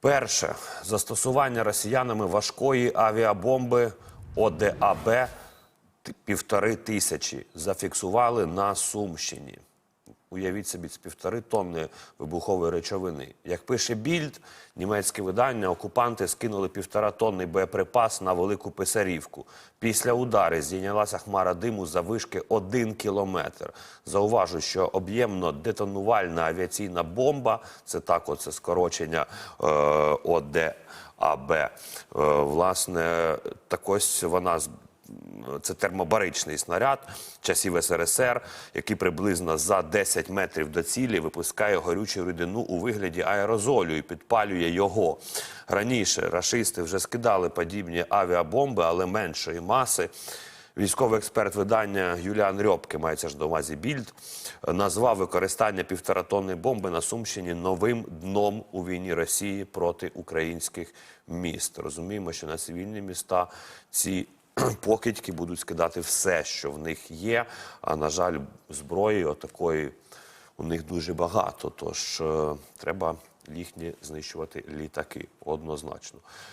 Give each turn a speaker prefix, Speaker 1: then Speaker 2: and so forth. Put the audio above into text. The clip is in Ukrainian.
Speaker 1: Перше застосування росіянами важкої авіабомби ОДАБ півтори тисячі зафіксували на Сумщині. Уявіть собі, це півтори тонни вибухової речовини. Як пише Більд, німецьке видання, окупанти скинули півтора тонни боєприпас на велику писарівку. Після удару здійнялася хмара диму за вишки один кілометр. Зауважу, що об'ємно-детонувальна авіаційна бомба це так, оце скорочення е, ОДАБ. Е, власне, так ось вона з- це термобаричний снаряд часів СРСР, який приблизно за 10 метрів до цілі випускає горючу рідину у вигляді аерозолю і підпалює його. Раніше рашисти вже скидали подібні авіабомби, але меншої маси. Військовий експерт видання Юліан Рьобке, мається ж на увазі Більд, назвав використання півторатонної бомби на Сумщині новим дном у війні Росії проти українських міст. Розуміємо, що на цивільні міста ці покидьки будуть скидати все, що в них є. А на жаль, зброї отакої у них дуже багато. Тож е, треба їхні знищувати літаки однозначно.